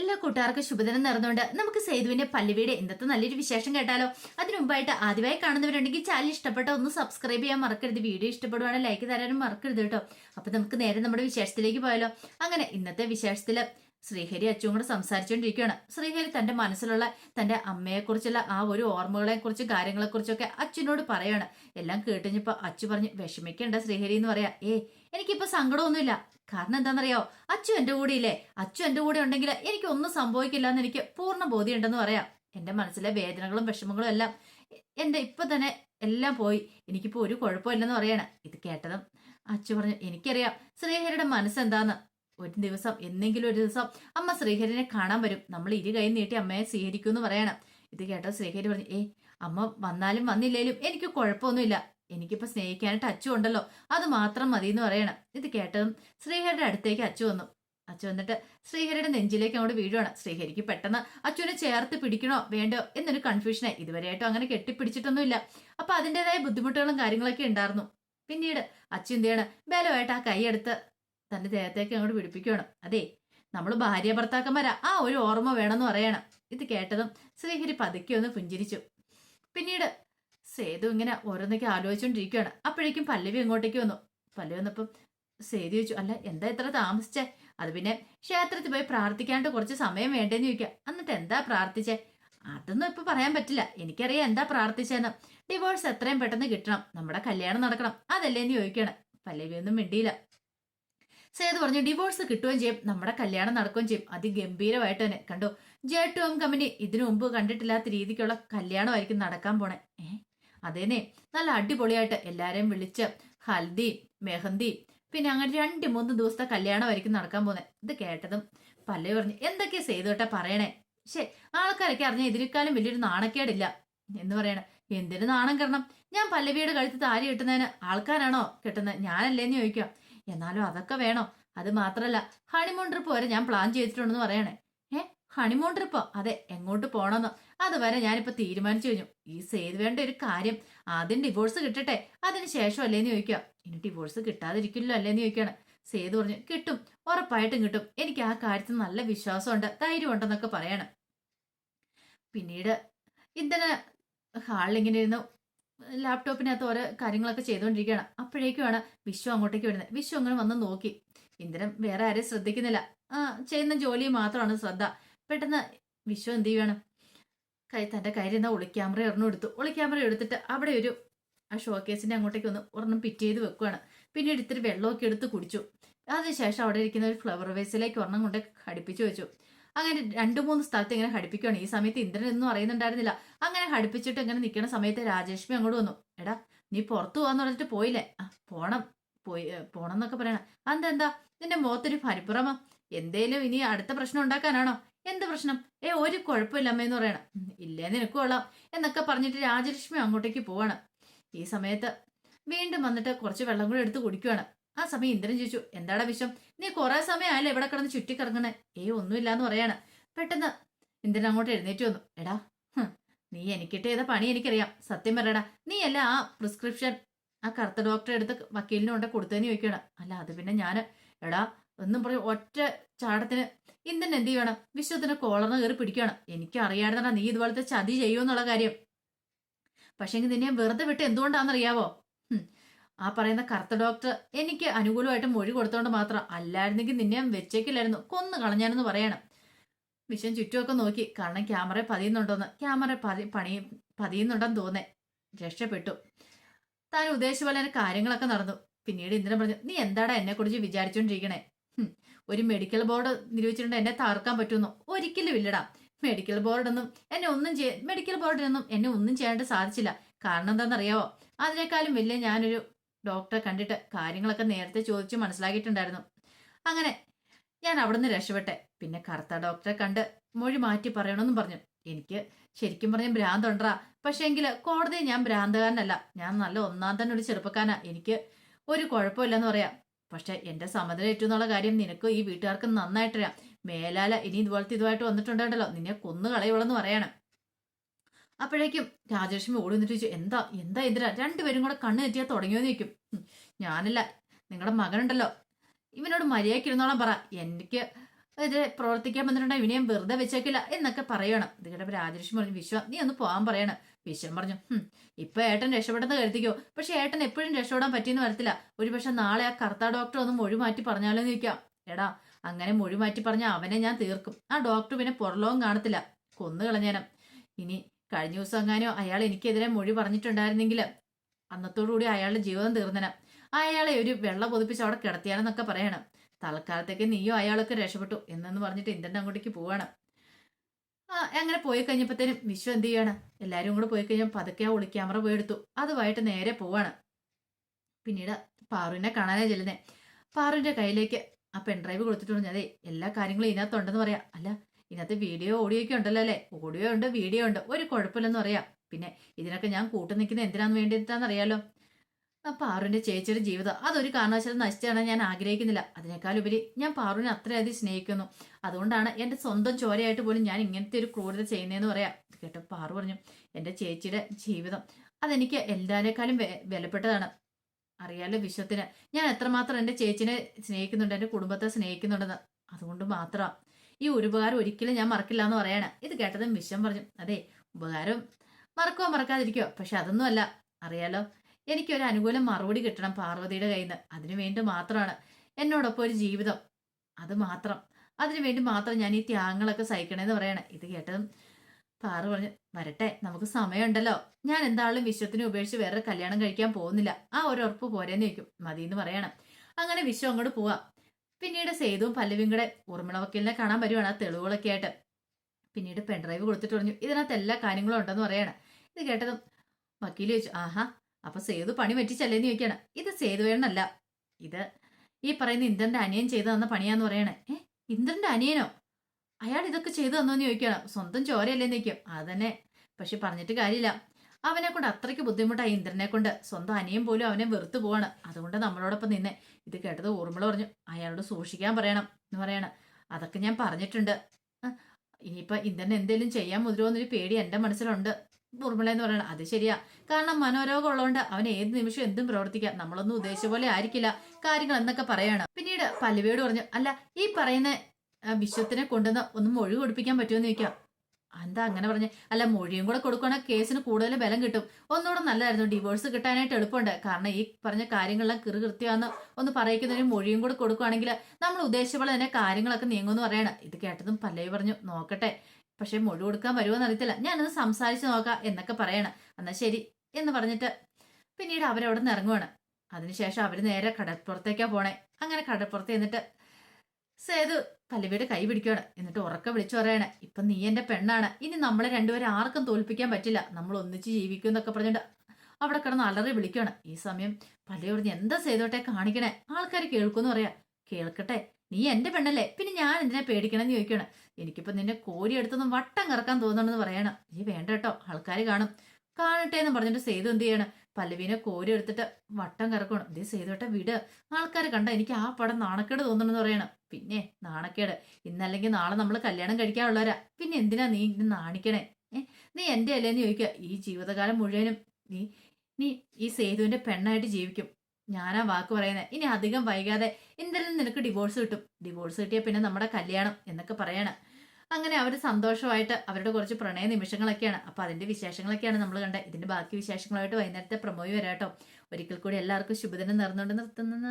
എല്ലാ കൂട്ടുകാർക്കും ശുഭദിനം നേർന്നുകൊണ്ട് നമുക്ക് സേതുവിന്റെ പല്ലുവീട് ഇന്നത്തെ നല്ലൊരു വിശേഷം കേട്ടാലോ. അതിനു മുമ്പായിട്ട് ആദ്യമായി കാണുന്നവരുണ്ടെങ്കിൽ ചാനൽ ഇഷ്ടപ്പെട്ട ഒന്ന് സബ്സ്ക്രൈബ് ചെയ്യാൻ മറക്കരുത്. വീഡിയോ ഇഷ്ടപ്പെടുവാണെങ്കിൽ ലൈക്ക് തരാനും മറക്കരുത് കേട്ടോ. അപ്പൊ നമുക്ക് നേരെ നമ്മുടെ വിശേഷത്തിലേക്ക് പോയാലോ. അങ്ങനെ ഇന്നത്തെ വിശേഷത്തിൽ ശ്രീഹരി അച്ചും കൂടെ സംസാരിച്ചുകൊണ്ടിരിക്കുകയാണ് ശ്രീഹരി തന്റെ മനസ്സിലുള്ള തന്റെ അമ്മയെക്കുറിച്ചുള്ള ആ ഒരു ഓർമ്മകളെ കുറിച്ച് കാര്യങ്ങളെ കുറിച്ചൊക്കെ അച്ഛനോട് പറയാണ്. എല്ലാം കേട്ടുകഴിഞ്ഞപ്പോ അച്ചു പറഞ്ഞ് വിഷമിക്കണ്ട ശ്രീഹരി എന്ന് പറയാ. ഏ എനിക്കിപ്പോ സങ്കടമൊന്നുമില്ല. കാരണം എന്താണെന്നറിയോ? അച്ചു എന്റെ കൂടെ ഇല്ലേ അച്ചു എന്റെ കൂടെ ഉണ്ടെങ്കിൽ എനിക്ക് ഒന്നും സംഭവിക്കില്ല എന്ന് എനിക്ക് പൂർണ ബോധ്യമുണ്ടെന്ന് പറയാം. എന്റെ മനസ്സിലെ വേദനകളും വിഷമങ്ങളും എല്ലാം എന്റെ ഇപ്പൊ തന്നെ എല്ലാം പോയി. എനിക്കിപ്പോ ഒരു കുഴപ്പമില്ലെന്ന് പറയാണ്. ഇത് കേട്ടതും അച്ചു പറഞ്ഞു എനിക്കറിയാം ശ്രീഹരിയുടെ മനസ്സെന്താന്ന്? ഒരു ദിവസം എന്തെങ്കിലും ഒരു ദിവസം അമ്മ ശ്രീഹരിനെ കാണാൻ വരും. നമ്മൾ ഇരു കൈ നീട്ടി അമ്മയെ സ്വീകരിക്കും എന്ന് പറയണം. ഇത് കേട്ടോ ശ്രീഹരി പറഞ്ഞു ഏ അമ്മ വന്നാലും വന്നില്ലേലും എനിക്ക് കുഴപ്പമൊന്നുമില്ല. എനിക്കിപ്പോ സ്നേഹിക്കാനായിട്ട് അച്ചു ഉണ്ടല്ലോ. അത് മാത്രം മതി എന്ന് പറയണം. ഇത് കേട്ടതും ശ്രീഹരിയുടെ അടുത്തേക്ക് അച്ചു വന്നു. അച്ചു വന്നിട്ട് ശ്രീഹരിയുടെ നെഞ്ചിലേക്ക് അങ്ങോട്ട് വീഴുവാണ്. ശ്രീഹരിക്ക് പെട്ടെന്ന് അച്ചുവിനെ ചേർത്ത് പിടിക്കണോ വേണ്ടോ എന്നൊരു കൺഫ്യൂഷനായി ഇതുവരെയായിട്ടും അങ്ങനെ കെട്ടിപ്പിടിച്ചിട്ടൊന്നുമില്ല. അപ്പൊ അതിന്റെതായ ബുദ്ധിമുട്ടുകളും കാര്യങ്ങളൊക്കെ ഉണ്ടായിരുന്നു. പിന്നീട് അച്ചു എന്ത് ചെയ്യണം? ബലമായിട്ട് ആ കൈ എടുത്ത് തന്റെ ദേഹത്തേക്ക് അങ്ങോട്ട് പിടിപ്പിക്കുവാണ്. അതെ നമ്മൾ ഭാര്യ ഭർത്താക്കന്മാരാ. ആ ഒരു ഓർമ്മ വേണമെന്ന് പറയണം. ഇത് കേട്ടതും ശ്രീഹരി പതുക്കെ ഒന്ന് പുഞ്ചിരിച്ചു. പിന്നീട് സേതു ഇങ്ങനെ ഓരോന്നൊക്കെ ആലോചിച്ചുകൊണ്ടിരിക്കുകയാണ് അപ്പോഴേക്കും പല്ലവി ഇങ്ങോട്ടേക്ക് വന്നു. പല്ലവി വന്നപ്പം സേതു ചോദിച്ചു അല്ല എന്താ ഇത്ര താമസിച്ചേ? അത് പിന്നെ ക്ഷേത്രത്തിൽ പോയി പ്രാർത്ഥിക്കാണ്ട് കുറച്ച് സമയം വേണ്ടേന്ന് ചോദിക്കാം. എന്നിട്ട് എന്താ പ്രാർത്ഥിച്ചേ? അതൊന്നും ഇപ്പൊ പറയാൻ പറ്റില്ല. എനിക്കറിയാം എന്താ പ്രാർത്ഥിച്ചെന്ന്. ഡിവോഴ്സ് എത്രയും പെട്ടെന്ന് കിട്ടണം. നമ്മുടെ കല്യാണം നടക്കണം. അതല്ലേ എന്ന് ചോദിക്കണം. പല്ലവി ഒന്നും മിണ്ടിയില്ല. സേതു പറഞ്ഞു ഡിവോഴ്സ് കിട്ടുകയും ചെയ്യും. നമ്മുടെ കല്യാണം നടക്കുകയും ചെയ്യും. അതിഗംഭീരമായിട്ട് തന്നെ. കണ്ടോ ജെ ടു എം കമ്പനി ഇതിനു മുമ്പ് കണ്ടിട്ടില്ലാത്ത രീതിക്കുള്ള കല്യാണമായിരിക്കും നടക്കാൻ പോണേ. ഏ? അതേനെ നല്ല അടിപൊളിയായിട്ട് എല്ലാരെയും വിളിച്ച് ഹൽദി മെഹന്തി പിന്നെ അങ്ങനെ രണ്ട് മൂന്ന് ദിവസത്തെ കല്യാണമായിരിക്കും നടക്കാൻ പോകുന്നത് ഇത് കേട്ടതും പല്ലവി പറഞ്ഞു എന്തൊക്കെയാ ചെയ്തോട്ടെ പറയണേ? ശേ ആൾക്കാരൊക്കെ അറിഞ്ഞ ഇതിനേക്കാളും വലിയൊരു നാണക്കേടില്ല. എന്ന് പറയണ എന്തിനു നാണം കിടണം? ഞാൻ പല്ലവിയുടെ കഴുത്ത് താരി കിട്ടുന്നതിന് ആൾക്കാരാണോ കിട്ടുന്നത് ഞാനല്ലേന്ന് ചോദിക്കാം എന്നാലും അതൊക്കെ വേണോ. അത് മാത്രല്ല ഹണിമൂൺ ട്രിപ്പ് വരെ ഞാൻ പ്ലാൻ ചെയ്തിട്ടുണ്ടെന്ന് പറയണേ. ഹണിമൂൺ ട്രിപ്പോ അതെ എങ്ങോട്ട് പോണമെന്നോ അതുവരെ ഞാനിപ്പോ തീരുമാനിച്ചു കഴിഞ്ഞു. ഈ സേതു വേണ്ട ഒരു കാര്യം. ആദ്യം ഡിവോഴ്സ് കിട്ടട്ടെ. അതിന് ശേഷം അല്ലേന്ന് ചോദിക്കുക. ഇനി ഡിവോഴ്സ് കിട്ടാതിരിക്കില്ലോ അല്ലേന്ന് ചോദിക്കാണ് സേതു പറഞ്ഞു കിട്ടും. ഉറപ്പായിട്ടും കിട്ടും. എനിക്ക് ആ കാര്യത്തിൽ നല്ല വിശ്വാസമുണ്ട്. ധൈര്യമുണ്ടെന്നൊക്കെ പറയാണ്. പിന്നീട് ഇന്ധന ഹാളിൽ ഇങ്ങനെ ഇരുന്നു ലാപ്ടോപ്പിനകത്ത് ഓരോ കാര്യങ്ങളൊക്കെ ചെയ്തുകൊണ്ടിരിക്കുകയാണ്. അപ്പോഴേക്കുമാണ് വിശ്വ അങ്ങോട്ടേക്ക് വരുന്നത്. വിശ്വ അങ്ങനെ വന്ന് നോക്കി. ഇന്ദ്രൻ വേറെ ആരെയും ശ്രദ്ധിക്കുന്നില്ല. ചെയ്യുന്ന ജോലി മാത്രമാണ് ശ്രദ്ധ. പെട്ടെന്ന് വിശ്വം എന്ത് ചെയ്യുകയാണ് കൈ തന്റെ കയ്യിൽ നിന്ന് ഒളിക്യാമറ ഒരെണ്ണം എടുത്തു. ഒളിക്യാമറ എടുത്തിട്ട് അവിടെ ഒരു ആ ഷോക്കേസിന്റെ അങ്ങോട്ടേക്ക് ഒന്ന് ഒരെണ്ണം പിറ്റ് ചെയ്ത് വെക്കുകയാണ് പിന്നീട് ഇത്തിരി വെള്ളമൊക്കെ എടുത്ത് കുടിച്ചു. അതിനുശേഷം അവിടെ ഇരിക്കുന്ന ഒരു ഫ്ലവർ വേസിലേക്ക് ഒരെണ്ണം കൊണ്ട് ഘടിപ്പിച്ചു വെച്ചു. അങ്ങനെ രണ്ടു മൂന്ന് സ്ഥലത്ത് ഇങ്ങനെ ഘടിപ്പിക്കുകയാണ് ഈ സമയത്ത് ഇന്ദ്രൻ ഒന്നും അറിയുന്നുണ്ടായിരുന്നില്ല. അങ്ങനെ ഘടിപ്പിച്ചിട്ട് ഇങ്ങനെ നിൽക്കുന്ന സമയത്ത് രാജേഷ്മി അങ്ങോട്ട് വന്നു. എടാ നീ പുറത്തു പോകാന്ന് പറഞ്ഞിട്ട് പോയില്ലേ? പോണം. പോയി പോണം എന്നൊക്കെ പറയണം. അതെന്താ? നിന്റെ മുഖത്തൊരു പരിപ്പുറമ എന്തേലും ഇനി അടുത്ത പ്രശ്നം ഉണ്ടാക്കാനാണോ? എന്ത് പ്രശ്നം? ഏ ഒരു കുഴപ്പമില്ല അമ്മയെന്ന് പറയണം. "ഉം, ഇല്ലേ നിനക്ക് കൊള്ളാം. എന്നൊക്കെ പറഞ്ഞിട്ട് രാജലക്ഷ്മി അങ്ങോട്ടേക്ക് പോവാണ്. ഈ സമയത്ത് വീണ്ടും വന്നിട്ട് കുറച്ച് വെള്ളം കൂടി എടുത്ത് കുടിക്കുവാണ്. ആ സമയം ഇന്ദ്രൻ ചോദിച്ചു എന്താടാ വിഷം? നീ കുറെ സമയമായാലും എവിടെ കിടന്ന് ചുറ്റിക്കറങ്ങണേ ഏ ഒന്നുമില്ല എന്ന് പറയാണ്. പെട്ടെന്ന് ഇന്ദ്രൻ അങ്ങോട്ട് എഴുന്നേറ്റ് വന്നു. എടാ നീ എനിക്കിട്ട് ചെയ്ത പണി എനിക്കറിയാം. സത്യം പറയടാ നീ അല്ല ആ പ്രിസ്ക്രിപ്ഷൻ ആ കറുത്ത ഡോക്ടറെ അടുത്ത് വക്കീലിന് കൊണ്ട് കൊടുത്തതിന് ചോദിക്കണം അല്ല അത് പിന്നെ ഞാൻ എടാ ഒന്നും പറയും ഒറ്റ ചാടത്തിന് ഇന്ത്യൻ എന്ത് ചെയ്യണം? വിശ്വത്തിന് കോളർന്ന് കയറി പിടിക്കണം എനിക്ക് അറിയാടുന്നടാ നീ ഇതുപോലത്തെ ചതി ചെയ്യുമെന്നുള്ള കാര്യം. പക്ഷെങ്കിൽ നിന്നെ വെറുതെ വിട്ട് എന്തുകൊണ്ടാണെന്നറിയാവോ? ആ പറയുന്ന കറുത്ത ഡോക്ടർ എനിക്ക് അനുകൂലമായിട്ട് മൊഴി കൊടുത്തോണ്ട് മാത്രം അല്ലായിരുന്നെങ്കിൽ നിന്നെ വെച്ചേക്കില്ലായിരുന്നു. കൊന്നു കളഞ്ഞാനെന്ന് പറയണം. വിശ്വം ചുറ്റുമൊക്കെ നോക്കി. കാരണം ക്യാമറ പതിയുന്നുണ്ടോന്ന്. ക്യാമറ പതി പണി പതിയുന്നുണ്ടെന്ന് തോന്നേ. രക്ഷപ്പെട്ടു. താൻ ഉദ്ദേശിച്ച പോലെ കാര്യങ്ങളൊക്കെ നടന്നു. പിന്നീട് ഇന്ദ്രൻ പറഞ്ഞു നീ എന്താടാ എന്നെ കുറിച്ച് വിചാരിച്ചോണ്ടിരിക്കണേ? ഒരു മെഡിക്കൽ ബോർഡ് നിരൂപിച്ചിട്ടുണ്ട് എന്നെ തകർക്കാൻ പറ്റുമെന്നോ? ഒരിക്കലും ഇല്ലടാ. മെഡിക്കൽ ബോർഡൊന്നും എന്നെ ഒന്നും ചെയ്യ മെഡിക്കൽ ബോർഡിനൊന്നും എന്നെ ഒന്നും ചെയ്യാനായിട്ട് സാധിച്ചില്ല. കാരണം എന്താണെന്നറിയാവോ? അതിനേക്കാളും വലിയ ഞാനൊരു ഡോക്ടറെ കണ്ടിട്ട് കാര്യങ്ങളൊക്കെ നേരത്തെ ചോദിച്ച് മനസ്സിലാക്കിയിട്ടുണ്ടായിരുന്നു. അങ്ങനെ ഞാൻ അവിടുന്ന് രക്ഷപ്പെട്ടെ. പിന്നെ കറുത്ത ഡോക്ടറെ കണ്ട് മൊഴി മാറ്റി പറയണമെന്നും പറഞ്ഞു. എനിക്ക് ശരിക്കും പറഞ്ഞ ഭ്രാന്തുണ്ടാ പക്ഷേ എങ്കിൽ കോടതി ഞാൻ ഭ്രാന്തകാരനല്ല. ഞാൻ നല്ല ഒന്നാം തന്നെ ഒരു ചെറുപ്പക്കാരനാ. എനിക്ക് ഒരു കുഴപ്പമില്ലെന്ന് പറയാം. പക്ഷെ എന്റെ സമനില എന്നുള്ള കാര്യം നിനക്ക് ഈ വീട്ടുകാർക്ക് നന്നായിട്ടറിയാം. മേലാല ഇനി ഇതുപോലത്തെ ഇതുമായിട്ട് വന്നിട്ടുണ്ടല്ലോ നിന്നെ കൊന്നു കളയുള്ളെന്ന് പറയണം. അപ്പോഴേക്കും രാജലക്ഷ്മി ഓടി നിന്നിട്ട് ചോദിച്ചു എന്താ എന്താ എന്തിനാ രണ്ടുപേരും കൂടെ കണ്ണ് തെറ്റിയാൽ തുടങ്ങിയോന്ന് ചോദിക്കും. ഞാനല്ല നിങ്ങളുടെ മകനുണ്ടല്ലോ. ഇവനോട് മര്യാദയ്ക്ക് ഇരുന്നോളാൻ പറ. എനിക്ക് എതിരെ പ്രവർത്തിക്കാൻ വന്നിട്ടുണ്ടെങ്കിൽ ഇവനെയും വെറുതെ വെച്ചേക്കില്ല എന്നൊക്കെ പറയണം. ഇത് കേട്ടപ്പോൾ രാജലക്ഷ്മി പറഞ്ഞു വിശ്വ നീ ഒന്ന് പോകാൻ പറയണം. വിശ്വം പറഞ്ഞു "ഹും, ഇപ്പൊ ഏട്ടൻ രക്ഷപ്പെട്ടെന്ന് കരുതിക്കോ. പക്ഷെ ഏട്ടൻ എപ്പോഴും രക്ഷപ്പെടാൻ പറ്റിയെന്ന് വരത്തില്ല. ഒരുപക്ഷെ നാളെ ആ കർത്താ ഡോക്ടർ ഒന്ന് മൊഴി മാറ്റി പറഞ്ഞാലോ എന്ന് ചോദിക്കാം. എടാ അങ്ങനെ മൊഴി മാറ്റി പറഞ്ഞ അവനെ ഞാൻ തീർക്കും. ആ ഡോക്ടർ പിന്നെ പുറലോകം കാണത്തില്ല. കൊന്നു കളഞ്ഞേനം ഇനി കഴിഞ്ഞ ദിവസം എങ്ങാനോ അയാൾ എനിക്കെതിരെ മൊഴി പറഞ്ഞിട്ടുണ്ടായിരുന്നെങ്കിൽ അന്നത്തോടുകൂടി അയാളുടെ ജീവിതം തീർന്നനം. അയാളെ ഒരു വെള്ളം പൊതിപ്പിച്ച് അവിടെ കിടത്തിയാലെന്നൊക്കെ പറയണം. തൽക്കാലത്തേക്ക് നീയോ അയാളൊക്കെ രക്ഷപ്പെട്ടു എന്നെന്ന് പറഞ്ഞിട്ട് ഇന്ദ്രന്റെ അങ്ങോട്ടേക്ക് പോവാണ്. അങ്ങനെ പോയി കഴിഞ്ഞപ്പോഴത്തേനും വിശ്വ എന്ത് ചെയ്യാണ്? എല്ലാവരും കൂടെ പോയി കഴിഞ്ഞാൽ പതുക്കെ ആ ഒളി ക്യാമറ പോയെടുത്തു അതുമായിട്ട് നേരെ പോവാണ്. പിന്നീട് പാറുവിനെ കാണാനേ ചെല്ലുന്നേ. പാറുവിന്റെ കയ്യിലേക്ക് ആ പെൺഡ്രൈവ് കൊടുത്തിട്ട് പറഞ്ഞു അതെ എല്ലാ കാര്യങ്ങളും ഇതിനകത്തുണ്ടെന്ന് പറയാം. അല്ല ഇതിനകത്ത് വീഡിയോ ഓഡിയോ ഒക്കെ ഉണ്ടല്ലോ അല്ലേ? ഓഡിയോ ഉണ്ട് വീഡിയോ ഉണ്ട്. ഒരു കുഴപ്പമില്ലെന്ന് പറയാം. പിന്നെ ഇതിനൊക്കെ ഞാൻ കൂട്ടു നിൽക്കുന്നത് എന്തിനാന്ന് വേണ്ടിയിട്ടാന്ന് പാറുവിന്റെ ചേച്ചിയുടെ ജീവിതം അതൊരു കാരണവശാലും നശിച്ചാണ് ഞാൻ ആഗ്രഹിക്കുന്നില്ല. അതിനേക്കാൾ ഉപരി ഞാൻ പാറുവിനെ അത്രയധികം സ്നേഹിക്കുന്നു. അതുകൊണ്ടാണ് എന്റെ സ്വന്തം ചോരയായിട്ട് പോലും ഞാൻ ഇങ്ങനത്തെ ഒരു ക്രൂരത ചെയ്യുന്നതെന്ന് പറയാം. കേട്ടോ പാറു പറഞ്ഞു എന്റെ ചേച്ചിയുടെ ജീവിതം അതെനിക്ക് എല്ലാവരെക്കാളും വിലപ്പെട്ടതാണ്. അറിയാലോ വിശ്വത്തിന് ഞാൻ എത്രമാത്രം എന്റെ ചേച്ചിനെ സ്നേഹിക്കുന്നുണ്ട് എന്റെ കുടുംബത്തെ സ്നേഹിക്കുന്നുണ്ടെന്ന്. അതുകൊണ്ട് മാത്രം ഈ ഉപകാരം ഒരിക്കലും ഞാൻ മറക്കില്ല എന്ന് പറയാണ്. ഇത് കേട്ടതും വിശ്വം പറഞ്ഞു അതെ ഉപകാരം മറക്കോ മറക്കാതിരിക്കോ പക്ഷെ അതൊന്നുമല്ല. അറിയാലോ എനിക്കൊരു അനുകൂലം മറുപടി കിട്ടണം പാർവതിയുടെ കയ്യിൽ നിന്ന് അതിനു വേണ്ടി മാത്രമാണ് എന്നോടൊപ്പം ഒരു ജീവിതം. അത് മാത്രം. അതിനു വേണ്ടി മാത്രം ഞാൻ ഈ ത്യാഗങ്ങളൊക്കെ സഹിക്കണമെന്ന് പറയണേ. ഇത് കേട്ടതും പാറു പറഞ്ഞു വരട്ടെ നമുക്ക് സമയമുണ്ടല്ലോ. ഞാൻ എന്തായാലും വിശ്വത്തിനെ ഉപേക്ഷിച്ച് വേറെ കല്യാണം കഴിക്കാൻ പോകുന്നില്ല. ആ ഒരു ഉറപ്പ് പോരേന്ന് വയ്ക്കും മതി എന്ന് പറയണം. അങ്ങനെ വിശ്വം അങ്ങോട്ട് പോവാം. പിന്നീട് സേതുവും പല്ലവിയും കൂടെ ഊർമിള വക്കീലിനെ കാണാൻ വരുവാണ് ആ തെളിവുകളൊക്കെ ആയിട്ട്. പിന്നീട് പെൺഡ്രൈവ് കൊടുത്തിട്ട് പറഞ്ഞു ഇതിനകത്ത് എല്ലാ കാര്യങ്ങളും ഉണ്ടെന്ന് പറയണം. ഇത് കേട്ടതും വക്കീൽ ചോദിച്ചു ആഹാ അപ്പൊ സേതു പണി പറ്റിച്ചല്ലേന്ന് ചോദിക്കാണ്. ഇത് സേതുവേണല്ല ഇത് ഈ പറയുന്ന ഇന്ദ്രന്റെ അനിയൻ ചെയ്തു തന്ന പണിയാന്ന് പറയണേ. ഏ ഇന്ദ്രന്റെ അനിയനോ? അയാൾ ഇതൊക്കെ ചെയ്തു തന്നോന്ന് ചോദിക്കണം. സ്വന്തം ചോരയല്ലേന്ന് ചോദിക്കും അതന്നെ. പക്ഷെ പറഞ്ഞിട്ട് കാര്യമില്ല. അവനെ കൊണ്ട് അത്രയ്ക്ക് ബുദ്ധിമുട്ടായി ഇന്ദ്രനെ കൊണ്ട്. സ്വന്തം അനിയൻ പോലും അവനെ വെറുത്തു പോവാണ്. അതുകൊണ്ട് നമ്മളോടൊപ്പം നിന്നെ. ഇത് കേട്ടത് ഊർമിള പറഞ്ഞു അയാളോട് സൂക്ഷിക്കാൻ പറയണം എന്ന് പറയണം. അതൊക്കെ ഞാൻ പറഞ്ഞിട്ടുണ്ട്. ആ, ഇനിയിപ്പൊ ഇന്ദ്രൻ എന്തേലും ചെയ്യാൻ മുതിരുമോന്നൊരു പേടി എന്റെ മനസ്സിലുണ്ട്. ഊർമിള എന്ന് പറയണം അത് ശരിയാ. കാരണം മനോരോഗം ഉള്ളതുകൊണ്ട് അവൻ ഏത് നിമിഷം എന്തും പ്രവർത്തിക്കാം. നമ്മളൊന്നും ഉദ്ദേശിച്ച പോലെ ആയിരിക്കില്ല കാര്യങ്ങൾ എന്നൊക്കെ പറയാണ്. പിന്നീട് പല്ലവിയോട് പറഞ്ഞു അല്ല ഈ പറയുന്ന വിശ്വത്തിനെ കൊണ്ടുവന്ന് ഒന്ന് മൊഴി കൊടുപ്പിക്കാൻ പറ്റുമെന്ന് ചോദിക്കാം. എന്താ അങ്ങനെ പറഞ്ഞ? അല്ല മൊഴിയും കൂടെ കൊടുക്കുകയാണെങ്കിൽ കേസിന് കൂടുതൽ ബലം കിട്ടും. ഒന്നുകൂടെ നല്ലതായിരുന്നു ഡിവോഴ്സ് കിട്ടാനായിട്ട് എളുപ്പമുണ്ട്. കാരണം ഈ പറഞ്ഞ കാര്യങ്ങളെല്ലാം കിറു കൃത്യമാണെന്ന് ഒന്ന് പറയിക്കുന്നതിന് മൊഴിയും കൂടെ കൊടുക്കുകയാണെങ്കിൽ നമ്മൾ ഉദ്ദേശിച്ച പോലെ തന്നെ കാര്യങ്ങളൊക്കെ നീങ്ങുമെന്ന് പറയണം. ഇത് കേട്ടതും പല്ലവി പറഞ്ഞു നോക്കട്ടെ പക്ഷെ മൊഴി കൊടുക്കാൻ വരുമോന്ന് അറിയത്തില്ല. ഞാനത് സംസാരിച്ച് നോക്കാം എന്നൊക്കെ പറയണം. എന്നാ ശരി എന്ന് പറഞ്ഞിട്ട് പിന്നീട് അവരവിടെ നിന്ന് ഇറങ്ങുവാണ്. അതിനുശേഷം അവർ നേരെ കടപ്പുറത്തേക്കാണ് പോണേ. അങ്ങനെ കടപ്പുറത്ത് എന്നിട്ട് സേതു പല്ലവിയുടെ കൈ പിടിക്കുകയാണ് എന്നിട്ട് ഉറക്കെ വിളിച്ചു പറയണേ ഇപ്പൊ നീ എന്റെ പെണ്ണാണ്. ഇനി നമ്മളെ രണ്ടുപേരെ ആർക്കും തോൽപ്പിക്കാൻ പറ്റില്ല. നമ്മൾ ഒന്നിച്ച് ജീവിക്കും എന്നൊക്കെ പറഞ്ഞിട്ട് അവിടെ കിടന്ന് അലറി വിളിക്കുകയാണ് ഈ സമയം പല്ലവി പറഞ്ഞ് എന്താ സേതോട്ടെ കാണിക്കണേ? ആൾക്കാർ കേൾക്കുമെന്ന് പറയാ. കേൾക്കട്ടെ? നീ എന്റെ പെണ്ണല്ലേ? പിന്നെ ഞാൻ എന്തിനാ പേടിക്കണമെന്ന് ചോദിക്കണം. എനിക്കിപ്പോ നിന്നെ കോരി എടുത്തൊന്നും വട്ടം കറക്കാൻ തോന്നണമെന്ന് പറയണം. നീ വേണ്ട കേട്ടോ ആൾക്കാർ കാണും. കാണട്ടെ എന്ന് പറഞ്ഞിട്ട് സേതു എന്ത് ചെയ്യണം? പല്ലവീനെ കോരി എടുത്തിട്ട് വട്ടം കറക്കണം ഇതേ സേതുവട്ട വിട്. ആൾക്കാർ കണ്ട എനിക്ക് ആ പടം നാണക്കേട് തോന്നണമെന്ന് പറയണം. പിന്നെ നാണക്കേട്. ഇന്നല്ലെങ്കിൽ നാളെ നമ്മൾ കല്യാണം കഴിക്കാനുള്ളവരാ. പിന്നെ എന്തിനാ നീ ഇങ്ങനെ നാണിക്കണേ? നീ എന്റെ അല്ലേന്ന് ചോദിക്കുക. ഈ ജീവിതകാലം മുഴുവനും നീ നീ ഈ സേതുവിന്റെ പെണ്ണായിട്ട് ജീവിക്കും. ഞാനാ വാക്ക് പറയുന്നത് ഇനി അധികം വൈകാതെ എന്തായാലും നിനക്ക് ഡിവോഴ്സ് കിട്ടും. ഡിവോഴ്സ് കിട്ടിയാൽ പിന്നെ നമ്മുടെ കല്യാണം എന്നൊക്കെ പറയണം. അങ്ങനെ അവർ സന്തോഷമായിട്ട് അവരുടെ കുറച്ച് പ്രണയ നിമിഷങ്ങളൊക്കെയാണ്. അപ്പോൾ അതിന്റെ വിശേഷങ്ങളൊക്കെയാണ് നമ്മൾ കണ്ടത്. ഇതിന്റെ ബാക്കി വിശേഷങ്ങളായിട്ട് വൈകുന്നേരത്തെ പ്രമോയി വരാട്ടോ. ഒരിക്കൽ കൂടി എല്ലാവർക്കും ശുഭദിനം നേർന്നുകൊണ്ട് നിർത്തുന്നത്